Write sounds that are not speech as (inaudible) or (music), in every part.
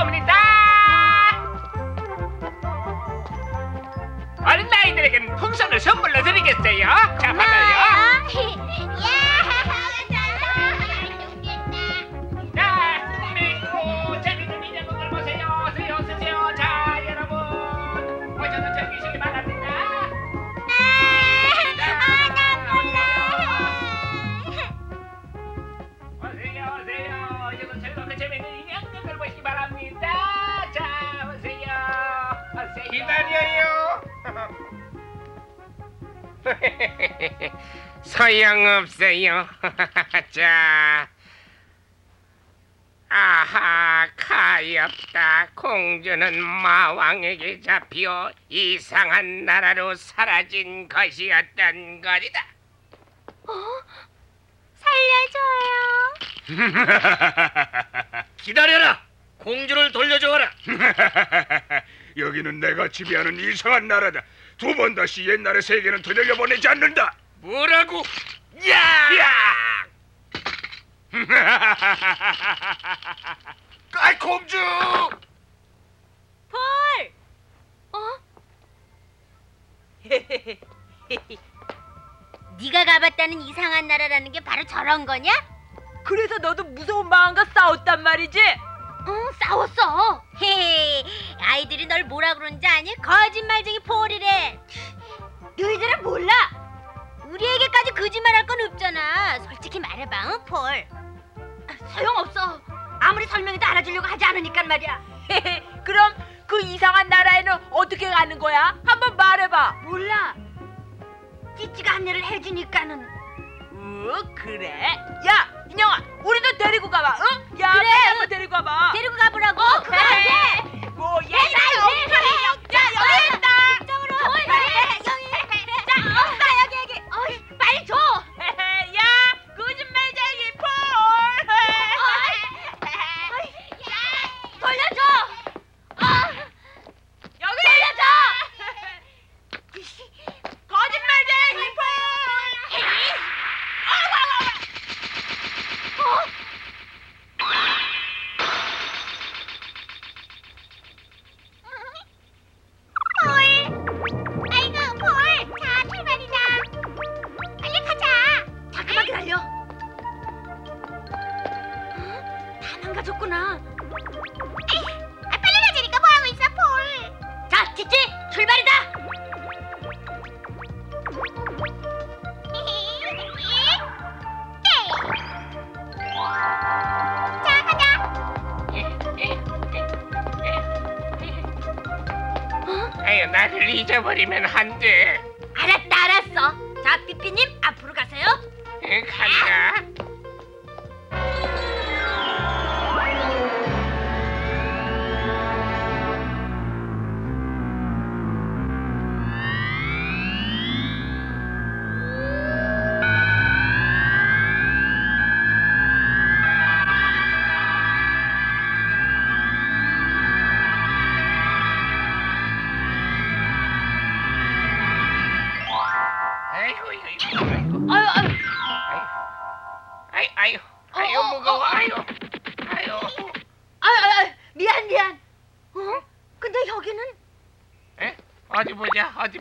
comunitaria. 소용없어요. (laughs) 자. 아하, 가엾다. 공주는 마왕에게 잡혀 이상한 나라로 사라진 것이었던 거리다. 살려줘요. (laughs) 기다려라. 공주를 돌려줘라. (laughs) 여기는 내가 지배하는 이상한 나라다. 두 번 다시 옛날의 세계는 되돌려 보내지 않는다. 뭐라고? 야! 아이 공주! 폴! 어? (laughs) 네가 가봤다는 이상한 나라라는 게 바로 저런 거냐? 그래서 너도 무서운 마음과 싸웠단 말이지? 응, 싸웠어. 헤헤, 아이들이 널 뭐라 그러는지 아니? 거짓말쟁이 폴이래. 너희들은 몰라. 우리에게까지 거짓말할 건 없잖아. 솔직히 말해봐, 응, 폴. 소용없어. 아무리 설명해도 알아주려고 하지 않으니까 말이야. (laughs) 그럼 그 이상한 나라에는 어떻게 가는 거야? 한번 말해봐. 몰라. 찌찌가 안내를 해주니까는. 어, 그래? 야, 인형아, 우리도 데리고 가봐, 응? 야, 그래. 빨리 한번 데리고 가봐. 데리고 가보라고. 어, 그래. 네. 뭐, 얘, 얘들아, 야, 여기 여기, 야, 여기 있다. 이쪽으로. 자, 잊어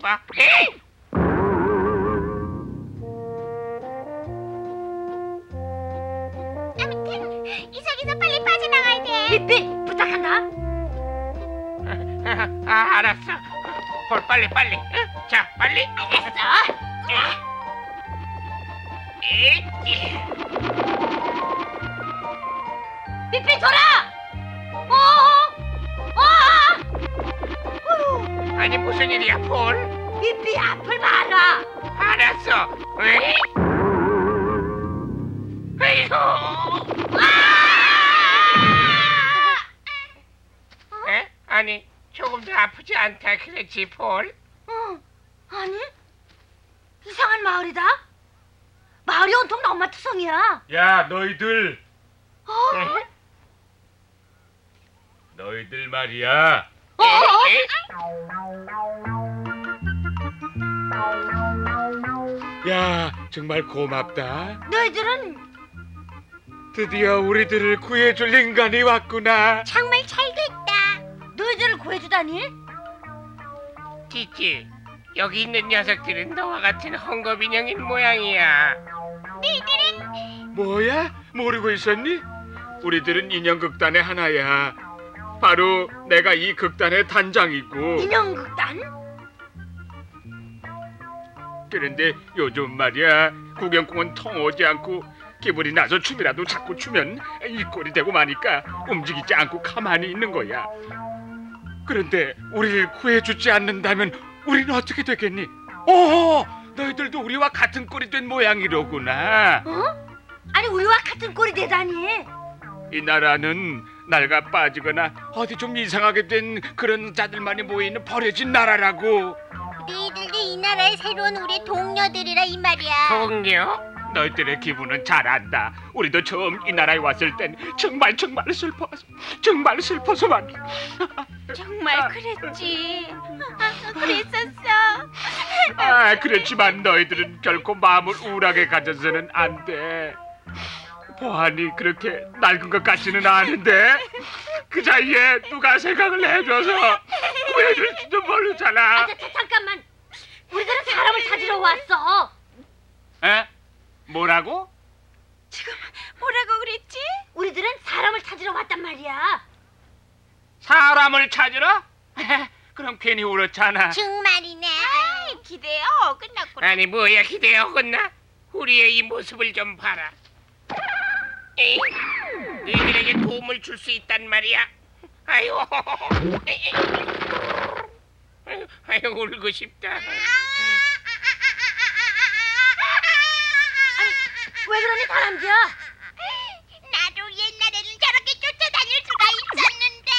봐. 아무튼 이 속에서 빨리 빠져나가야 돼. 삐삐 부탁한다. 아, 알았어. 볼 빨리, 빨리. 응? 자, 빨리. 알았어. 삐삐 돌아. 어? 어? 어휴, 아니 무슨 일이야, 볼? 삐삐 앞을 봐라. 알았어. 왜? 아이고. 에? 아니 조금도 아프지 않다 그랬지, 볼? 어, 아니 이상한 마을이다. 마을이 온통 엄마 투성이야. 야 너희들 어? 에? 너희들 말이야 어? 어? 에? 야 정말 고맙다 너희들은 드디어 우리들을 구해줄 인간이 왔구나. 정말 잘 됐다. 너희들을 구해주다니? 찌찌, 여기 있는 녀석들은 너와 같은 헝겊 인형인 모양이야. 뭐야? 모르고 있었니? 우리들은 인형극단의 하나야. 바로 내가 이 극단의 단장이고. 인형극단? 그런데 요즘 말이야 구경꾼은 통 오지 않고 기분이 나서 춤이라도 자꾸 추면 이 꼴이 되고 마니까 움직이지 않고 가만히 있는 거야. 그런데 우리를 구해주지 않는다면 우리는 어떻게 되겠니? 오, 너희들도 우리와 같은 꼴이 된 모양이로구나. 어? 아니 우리와 같은 꼴이 되다니. 이 나라는 낡아 빠지거나 어디 좀 이상하게 된 그런 자들만이 모이는 버려진 나라라고. 너희들도 이 나라의 새로운 우리 동료들이라 이 말이야. 동료? 너희들의 기분은 잘 안다. 우리도 처음 이 나라에 왔을 땐 정말 정말 슬퍼서 정말 슬퍼서 말이야. 정말 그랬지. 아, (laughs) 그랬었어. 아, 그렇지만 너희들은 결코 마음을 우울하게 가져서는 안 돼. 보안이 그렇게 낡은 것 같지는 않은데 그 사이에 누가 생각을 해줘서 구해줄지도 모르잖아. 아, 자, 자, 잠깐만. 우리들은 사람을 찾으러 왔어. 에? 뭐라고? 지금 뭐라고 그랬지? 우리들은 사람을 찾으러 왔단 말이야. 사람을 찾으러? (laughs) 그럼 괜히 울었잖아. 정말이네. 기대요. 끝났구나. 아니 뭐야 기대하겠나? 우리의 이 모습을 좀 봐라. 에이, 너희들에게 도움을 줄 수 있단 말이야. 아유, (laughs) 아유, 아유 울고 싶다. 왜 그러니 다람쥐야? 나도 옛날에는 저렇게 쫓아다닐 수가 있었는데.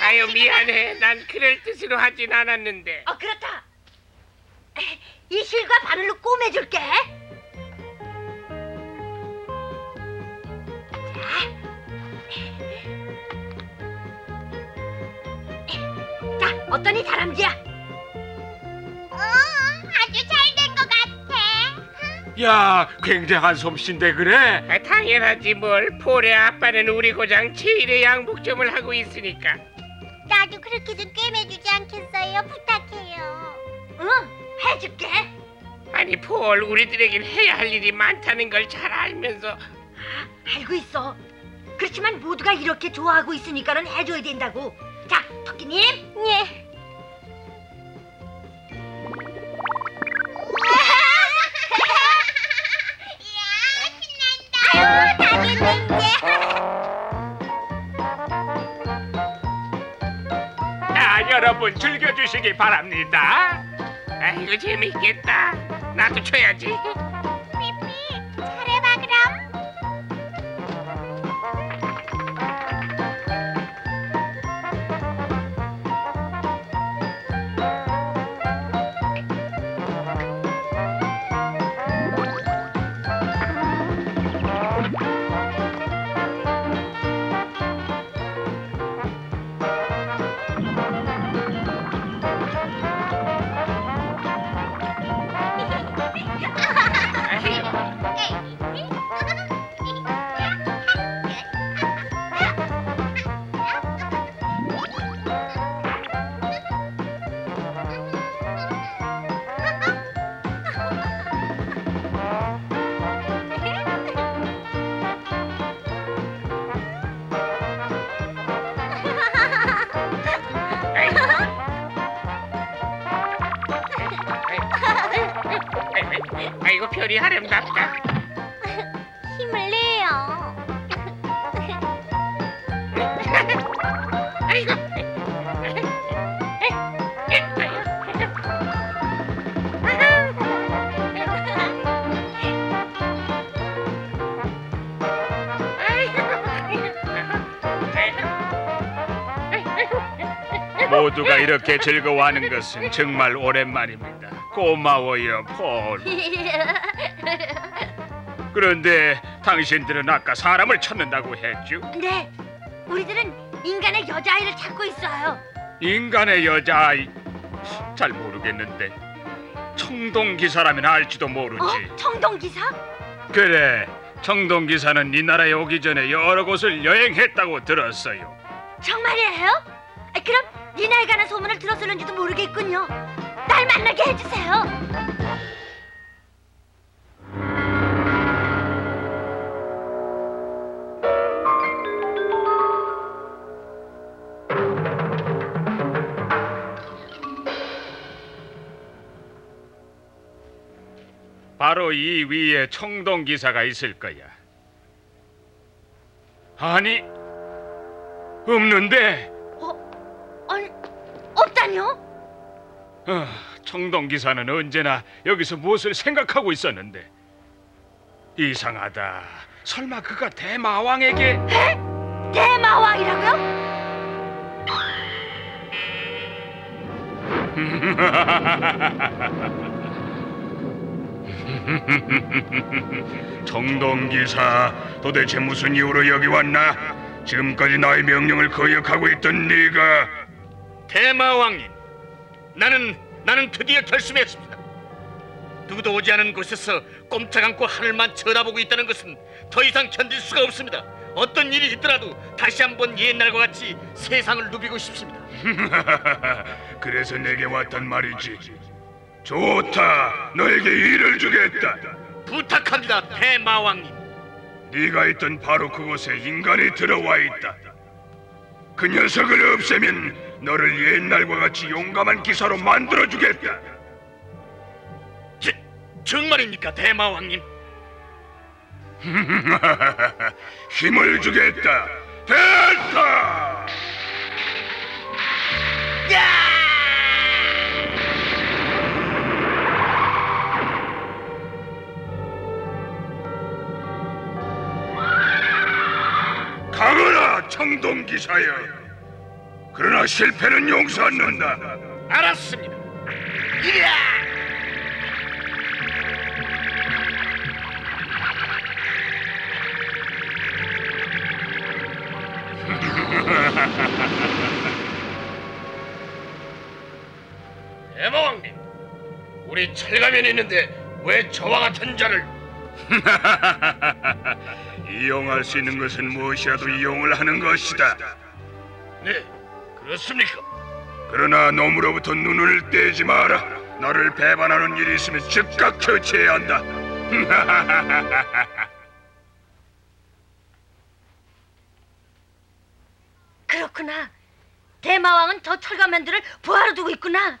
아유 미안해. 난 그럴 뜻으로 하진 않았는데. 어 그렇다. 이 실과 바늘로 꼬매줄게. 어떠니 다람쥐야? 어, 아주 잘 된 것 같아. 야, 굉장한 솜씨인데 그래? 아, 당연하지 뭘. 폴의 아빠는 우리 고장 제일의 양복점을 하고 있으니까. 나도 그렇게 좀 꿰매주지 않겠어요? 부탁해요. 응, 해줄게. 아니 폴, 우리들에겐 해야 할 일이 많다는 걸 잘 알면서 알고 있어. 그렇지만 모두가 이렇게 좋아하고 있으니까는 해줘야 된다고. 자, 토끼님. 예. 여러분 즐겨주시기 바랍니다. 아이고 재밌겠다. 나도 쳐야지. 아이고 별이 아름답다. (laughs) 힘을 내요. 모두가 이렇게 즐거워하는 것은 정말 오랜만입니다. 고마워요, 폴. 그런데 당신들은 아까 사람을 찾는다고 했죠? 네, 우리들은 인간의 여자아이를 찾고 있어요. 인간의 여자아이 잘 모르겠는데 청동 기사라면 알지도 모르지. 어? 청동 기사? 그래 청동 기사는 이 나라에 오기 전에 여러 곳을 여행했다고 들었어요. 정말이에요? 아, 그럼 니나에 관한 소문을 들었을는지도 모르겠군요. 날 만나게 해주세요. 바로 이 위에 청동 기사가 있을 거야. 아니, 없는데. 어, 없다뇨? 아, 청동 기사는 언제나 여기서 무엇을 생각하고 있었는데 이상하다. 설마 그가 대마왕에게 대마왕이라고요? (laughs) 청동 기사 도대체 무슨 이유로 여기 왔나? 지금까지 나의 명령을 거역하고 있던 네가 대마왕님, 나는 나는 드디어 결심했습니다. 누구도 오지 않은 곳에서 꼼짝 않고 하늘만 쳐다보고 있다는 것은 더 이상 견딜 수가 없습니다. 어떤 일이 있더라도 다시 한번 옛날과 같이 세상을 누비고 싶습니다. (laughs) 그래서 내게 왔단 말이지. 좋다. 너에게 일을 주겠다. 부탁합니다, 대마왕님. 네가 있던 바로 그곳에 인간이 들어와 있다. 그 녀석을 없애면 너를 옛날과 같이 용감한 기사로 만들어 주겠다. 제, 정말입니까, 대마왕님? (laughs) 힘을 주겠다. 됐다. 가거라 청동 기사여. 그러나 실패는 용서 않는다. 알았습니다. (laughs) 대마왕님, 우리 철가면이 있는데 왜 저와 같은 자를 (laughs) 이용할 수 있는 것은 무엇이라도 이용을 하는 것이다. 네, 그렇습니까? 그러나 놈으로부터 눈을 떼지 마라. 너를 배반하는 일이 있으면 즉각 처치해야 한다. (laughs) 그렇구나. 대마왕은 저 철가면들을 부하로 두고 있구나.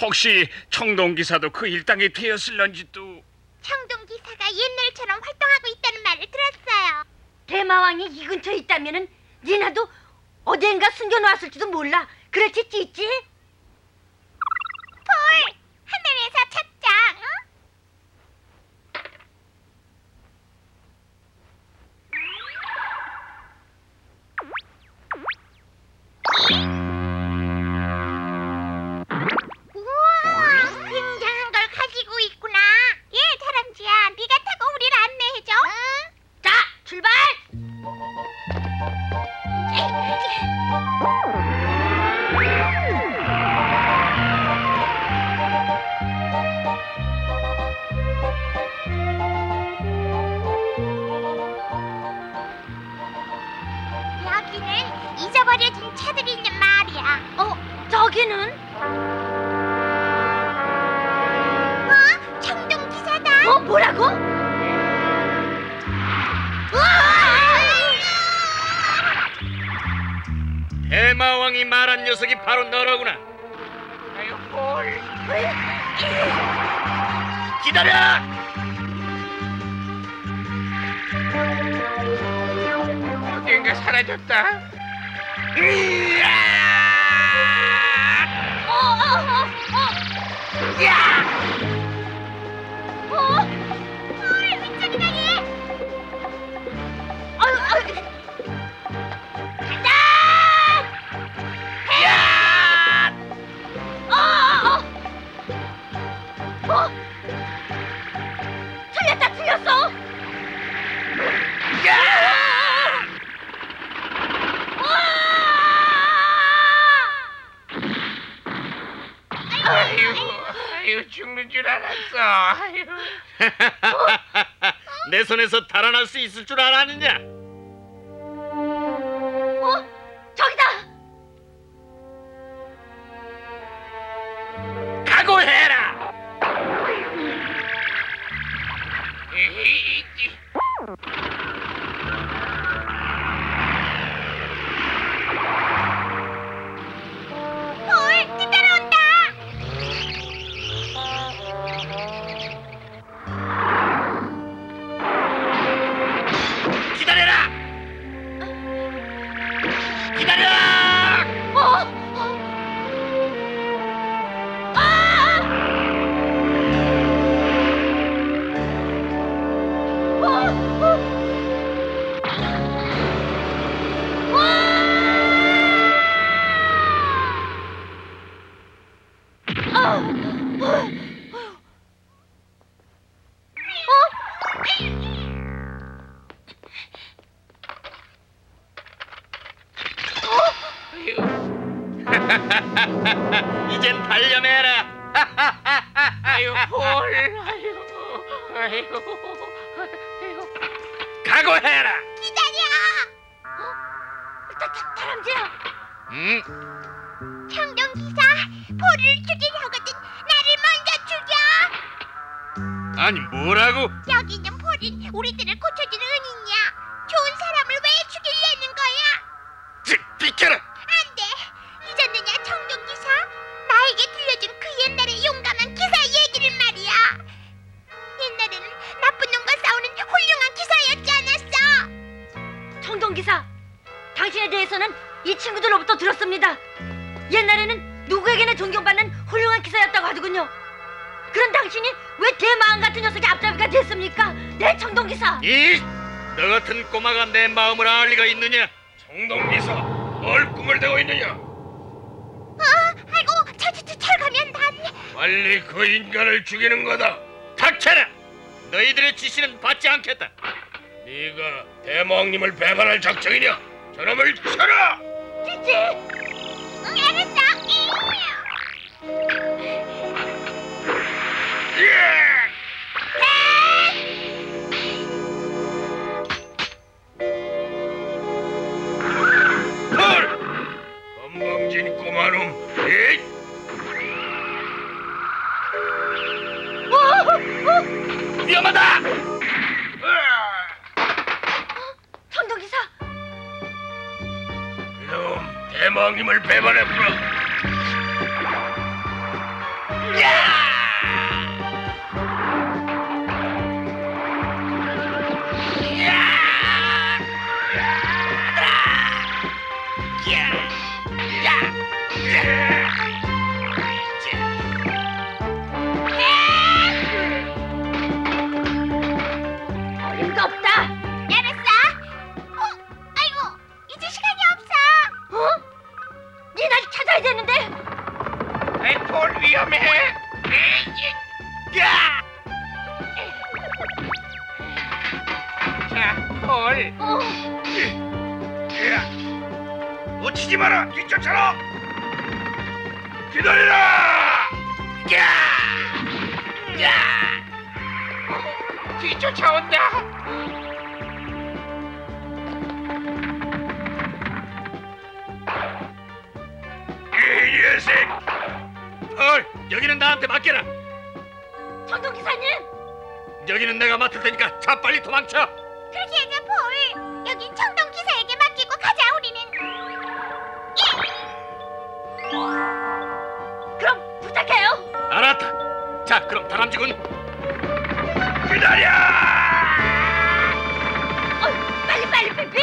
혹시 청동 기사도 그 일당이 되었을런지도 청동 기사가 옛날처럼 활동하고 있다는 말을 들었어요. 대마왕이 이 근처에 있다면은 니나도 어딘가 숨겨놓았을지도 몰라. 그렇지, 찌찌? 폴, 하늘에서 찾자. 대마왕이 말한 녀석이 바로. 아유 볼. 기다려! 어딘가 사라졌다. 어, 어, 어, 어. 야! 와! 아유 아유 죽는 줄 알았어. 아유. (laughs) 내 손에서 달아날 수 있을 줄 알았느냐? (laughs) 이젠 단련해라. (laughs) 아유, 볼. 아유, 아유, 아유. 각오해라. 기다려. 다, 다, 다람쥐야! 응? 청동 기사, 볼을 죽이려거든. 나를 먼저 죽여. 아니 뭐라고? 여기 있는 볼은 우리들을 고쳐주는 은인이야. 좋은 사람을 왜 죽이려는 거야? 지, 비켜라. 안 돼. 잊었느냐, 청동 기사? 나에게 들려준 그 옛날의 용감한 기사 얘기를 말이야. 옛날에는 나쁜 놈과 싸우는 훌륭한 기사였지 않았어? 청동기사, 당신에 대해서는 이 친구들로부터 들었습니다. 옛날에는 누구에게나 존경받는 훌륭한 기사였다고 하더군요. 그런 당신이 왜 대마왕 같은 녀석의 앞잡이가 됐습니까? 네, 청동기사! 이, 너 같은 꼬마가 내 마음을 알 리가 있느냐? 정동기사, 뭘 꿈을 대고 있느냐? 철가면 난... 빨리 그 인간을 죽이는 거다. 닥쳐라. 너희들의 지시는 받지 않겠다. 네가 대마왕님을 배반할 작정이냐? 저놈을 쳐라! 찌찌! 응, 알았어. 헐! 건방진 꼬마놈, 에 위험하다! 청동기사! 이놈 대마왕님을 배반했구나. 여기는 나한테 맡겨라. 청동 기사님! 여기는 내가 맡을 테니까 자 빨리 도망쳐. 그렇게 하자, 볼. 여긴 청동 기사에게 맡기고 가자, 우리는. 그럼 부탁해요! 알았다. 자, 그럼 다람쥐군. 기다려! 어, 빨리 빨리 삐삐!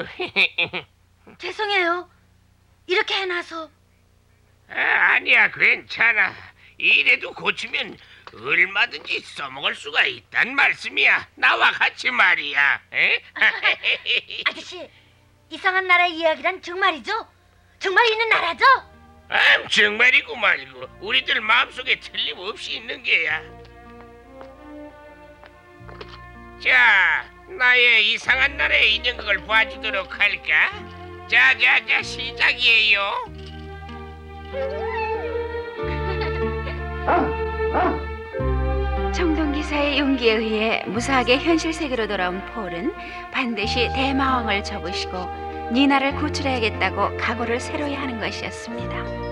야, (laughs) 이거. 죄송해요. 이렇게 해놔서 아, 아니야, 괜찮아. 이래도 고치면 얼마든지 써먹을 수가 있단 말씀이야. 나와 같이 말이야. 에? (laughs) 아저씨, 이상한 나라 이야기란 정말이죠? 정말 있는 나라죠? 아, 정말이고 말고 우리들 마음속에 틀림없이 있는 게야. 자, 나의 이상한 나라의 인형극을 봐주도록 할까? 자자자 시작이에요. 청동기사의 용기에 의해 무사하게 현실 세계로 돌아온 폴은 반드시 대마왕을 접으시고 니나를 구출해야겠다고 각오를 새로이 하는 것이었습니다.